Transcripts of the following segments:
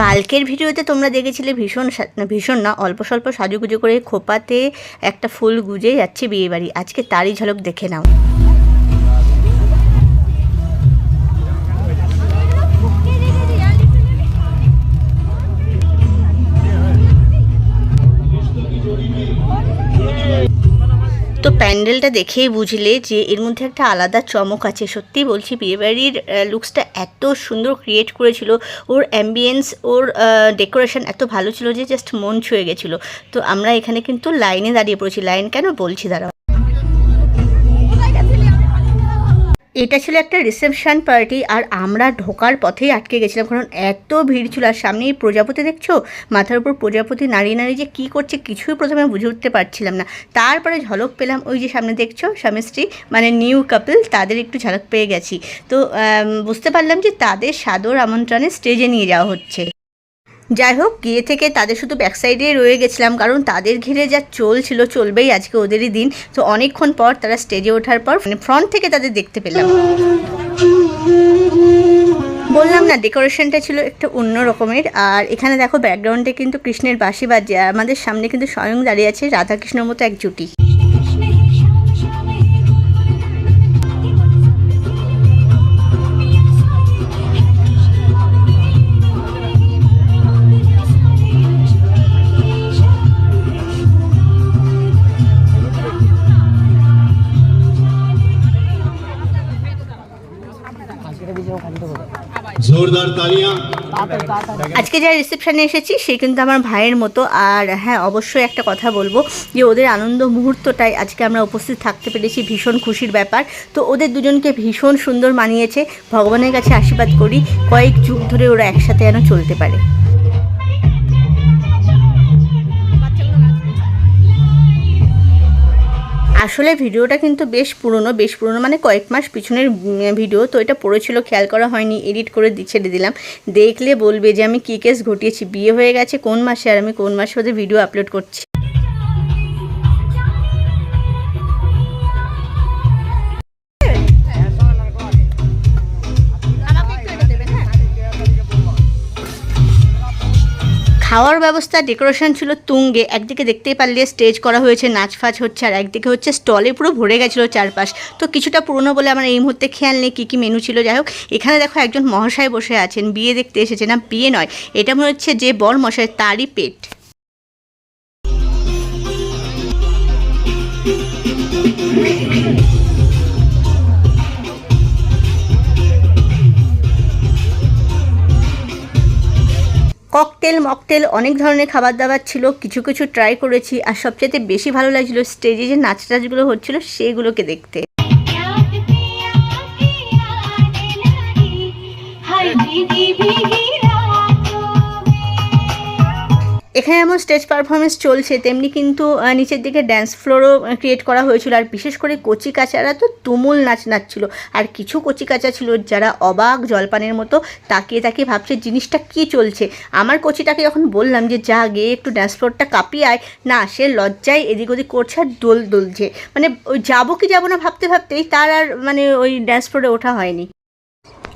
কালকের ভিডিওতে তোমরা দেখেছিলে ভীষণ ভীষণ না, অল্প স্বল্প সাজুগুজু করে খোপাতে একটা ফুল গুজে যাচ্ছে বিয়ে বাড়ি আজকে তারই ঝলক দেখে নাও। তো প্যান্ডেলটা দেখেই বুঝলে যে এর মধ্যে একটা আলাদা চমক আছে। সত্যি বলছি, বিয়েবাড়ির লুকসটা এত সুন্দর ক্রিয়েট করেছিল। ওর অ্যাম্বিয়েন্স ওর ডেকোরেশন এত ভালো ছিল যে জাস্ট মন ছুঁয়ে গেছিল। তো আমরা এখানে কিন্তু লাইনে দাঁড়িয়ে পড়েছি। লাইন কেন বলছি? দাঁড়াও। এটা ছিল একটা রিসেপশন পার্টি আর আমরা ঢোকার পথেই আটকে গেছিলাম, কারণ এত ভিড় ছিল আর সামনে এই প্রজাপতি দেখছ? মাথার উপর প্রজাপতি নাড়িয়ে নাড়িয়ে যে কী করছে কিছুই প্রথমে বুঝে উঠতে পারছিলাম না। তারপরে ঝলক পেলাম, ওই যে সামনে দেখছ স্বামী স্ত্রী মানে নিউ কাপল তাদের একটু ঝলক পেয়ে গেছি। তো বুঝতে পারলাম যে তাদের সাদর আমন্ত্রণে স্টেজে নিয়ে যাওয়া হচ্ছে। যাই হোক গিয়ে থেকে তাদের শুধু ব্যাক সাইডে রয়ে গেছিলাম, কারণ তাদের ঘিরে যা চলছিল, চলবেই আজকে ওদেরই দিন। তো অনেকক্ষণ পর তারা স্টেজে ওঠার পর মানে ফ্রন্ট থেকে তাদের দেখতে পেলাম। বললাম না ডেকোরেশনটা ছিল একটু অন্য রকমের। আর এখানে দেখো ব্যাকগ্রাউন্ডে কিন্তু কৃষ্ণের বাজছে আর আমাদের সামনে কিন্তু স্বয়ং দাঁড়িয়ে আছে রাধাকৃষ্ণর মতো এক জুটি আজকে যারা রিসেপশনে এসেছি সে কিন্তু আমার ভাইয়ের মতো। আর হ্যাঁ অবশ্যই একটা কথা বলব যে ওদের আনন্দ মুহূর্তটাই আজকে আমরা উপস্থিত থাকতে পেরেছি। ভীষণ খুশির ব্যাপার। তো ওদের দুজনকে ভীষণ সুন্দর মানিয়েছে। ভগবানের কাছে আশীর্বাদ করি। কয়েক যুগ ধরে ওরা একসাথে যেন চলতে পারে। আসলে ভিডিওটা কিন্তু বেশ পুরনো বেশ পুরনো মানে কয়েক মাস পিছনের ভিডিও, তো এটা পড়েছিল, খেয়াল করা হয়নি, এডিট করে ছেড়ে দিলাম। দেখলে বলবে যে আমি কী কেস ঘটিয়েছি, বিয়ে হয়ে গেছে কোন মাসে আর আমি কোন মাসে ওদের ভিডিও আপলোড করছি? খাওয়ার ব্যবস্থা ডেকোরেশন ছিল তুঙ্গে। একদিকে দেখতেই পারলে স্টেজ করা হয়েছে নাচ ফাচ হচ্ছে, আর একদিকে হচ্ছে স্টলে পুরো ভরে গেছিল চারপাশ। তো কিছুটা পুরনো বলে আমার এই মুহূর্তে খেয়াল নেই, কী কী মেনু ছিল। যাই হোক, এখানে দেখো একজন মহাশয় বসে আছেন, বিয়ে দেখতে এসেছে, না বিয়ে নয়, এটা মনে হচ্ছে যে বর মশাই, তারই পেট। ককটেল, মকটেল, অনেক ধরনের খাবার দাবার ছিল, কিছু কিছু ট্রাই করেছি, আর সবচেয়ে বেশি ভালো লাগছিল স্টেজে যে নাচ টাচগুলো হচ্ছিল সেগুলোকে দেখতে। हाय এখানে যেমন স্টেজ পারফরমেন্স চলছে, তেমনি কিন্তু নিচের দিকে ড্যান্স ফ্লোরও ক্রিয়েট করা হয়েছিল। আর বিশেষ করে কচি কাচারা তো তুমুল নাচ নাচছিল। আর কিছু কচি কাচা ছিল যারা অবাক, জলপানের মতো তাকিয়ে তাকিয়ে ভাবছে, জিনিসটা কি চলছে? আমার কচিটাকে যখন বললাম যে, যা গিয়ে একটু ড্যান্স ফ্লোরটা কাঁপিয়ে আয়। না, সে লজ্জায় এদিক ওদিক করছে আর দোল দোলছে। মানে ওই যাব কি যাব না ভাবতে, ভাবতেই তার আর মানে ওই ড্যান্স ফ্লোরে ওঠা হয়নি।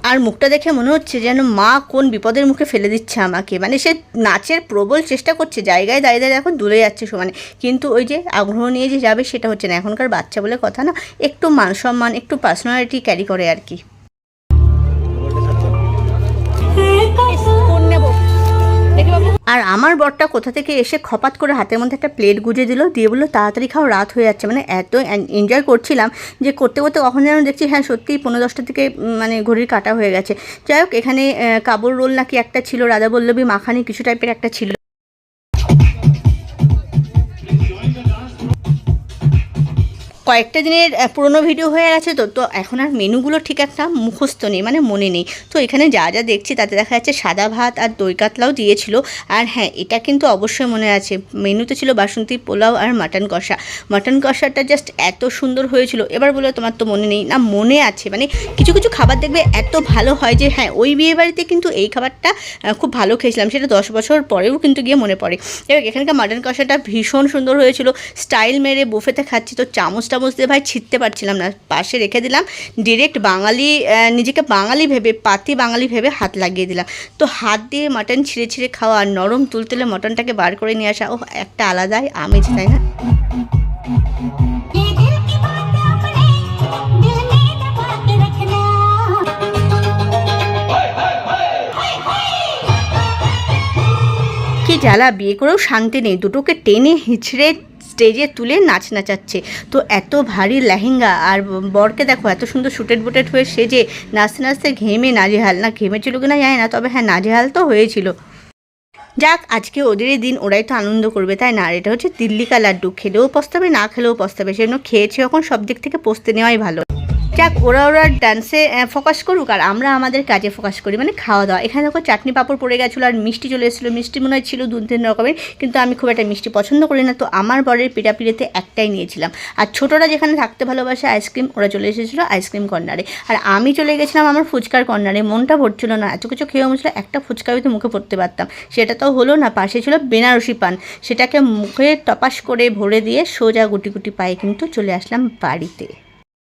আর মুখটা দেখে মনে হচ্ছে যেন মা কোন বিপদের মুখে ফেলে দিচ্ছে আমাকে। মানে সে নাচের প্রবল চেষ্টা করছে, জায়গায় দাঁড়িয়ে দাঁড়িয়ে এখন দূরে যাচ্ছে সমানে। কিন্তু ওই যে আগ্রহ নিয়ে যে যাবে সেটা হচ্ছে না, এখনকার বাচ্চা বলে কথা না, একটু মান সম্মান, একটু পার্সোনালিটি ক্যারি করে আর কি। আর আমার বরটা কোথা থেকে এসে খপাত করে হাতের মধ্যে একটা প্লেট গুজে দিল, দিয়ে বলল, তাড়াতাড়ি খাও, রাত হয়ে যাচ্ছে। মানে এত এনজয় করছিলাম যে করতে করতে কখন যেন দেখছি হ্যাঁ সত্যিই পনেরো দশটা থেকে মানে ঘড়ির কাটা হয়ে গেছে। যাই হোক, এখানে কাবুল রোল নাকি একটা ছিল রাধা বল্লভী মাখানি কিছু টাইপের একটা ছিল। কয়েকটা দিনের পুরনো ভিডিও হয়ে গেছে তো তো এখন আর মেনুগুলো ঠিক একটা মুখস্থ নেই মানে মনে নেই। তো এখানে যা যা দেখছি তাতে দেখা যাচ্ছে সাদা ভাত আর দই কাতলাও দিয়েছিল। আর হ্যাঁ এটা কিন্তু অবশ্যই মনে আছে, মেনুতে ছিল বাসন্তী পোলাও আর মাটন কষা। মাটন কষাটা জাস্ট এত সুন্দর হয়েছিল। এবার বলে তোমার তো মনে নেই, না মনে আছে মানে কিছু কিছু খাবার দেখবে এত ভালো হয় যে হ্যাঁ ওই বিয়ে বাড়িতে কিন্তু এই খাবারটা খুব ভালো খেয়েছিলাম, সেটা দশ বছর পরেও কিন্তু গিয়ে মনে পড়ে। এবার এখানকার মাটন কষাটা ভীষণ সুন্দর হয়েছিল। স্টাইল মেরে বুফেতে খাচ্ছি তো চামচটা চামচ দিয়ে ভাই ছিটতে পারছিলাম না। পাশে রেখে দিলাম ডিরেক্ট বাঙালি নিজেকে বাঙালি ভেবে, পাতি বাঙালি ভেবে হাত লাগিয়ে দিলাম। তো হাত দিয়ে মাটন ছিঁড়ে ছিঁড়ে খাওয়া আর নরম তুলতুলে মটনটাকে বার করে নিয়ে আসা ও একটা আলাদাই আমেজ, তাই না? জ্বালা, বিয়ে করেও শান্তি নেই। দুটোকে টেনে হিঁচড়ে স্টেজে তুলে নাচ নাচাচ্ছে। তো এত ভারী লেহেঙ্গা আর বরকে দেখো এত সুন্দর শুটেড বুটেড হয়ে সেজে নাচতে নাচতে ঘেমে নাজেহাল। না ঘেমে ঘেমেছিল কিনা জানি না, তবে হ্যাঁ নাজেহাল তো হয়েছিল। যাক, আজকে ওদেরই দিন, ওরাই তো আনন্দ করবে, তাই না? আর এটা হচ্ছে দিল্লি কা লাড্ডু। খেলেও পস্তাবে, না খেলেও পস্তাবে, সেজন্য খেয়েছে এখন সব দিক থেকে পস্তে নেওয়াই ভালো। যাক ওরা ওরা ডান্সে ফোকাস করুক আর আমরা আমাদের কাজে ফোকাস করি। মানে খাওয়া দাওয়া। এখানে দেখো চাটনি পাঁপড় পড়ে গেছিল আর মিষ্টি চলে এসেছিল। মিষ্টি মনে ছিল দু তিন রকমের, কিন্তু আমি খুব একটা মিষ্টি পছন্দ করি না। তো আমার বরের পিঠাপিড়িতে একটাই নিয়েছিলাম। আর ছোটরা যেখানে থাকতে ভালোবাসে আইসক্রিম ওরা চলে এসেছিল আইসক্রিম কর্নারে আর আমি চলে গেছিলাম আমার ফুচকার কর্নারে মনটা ভরছিল না। এত কিছু খেয়ে মনে একটা ফুচকা হয়তো মুখে পড়তে পারতাম। সেটা তো হলো না। পাশে ছিল বেনারসি পান। সেটাকে মুখে টপাস করে ভরে দিয়ে সোজা গুটি গুটি পায়ে কিন্তু চলে আসলাম বাড়িতে।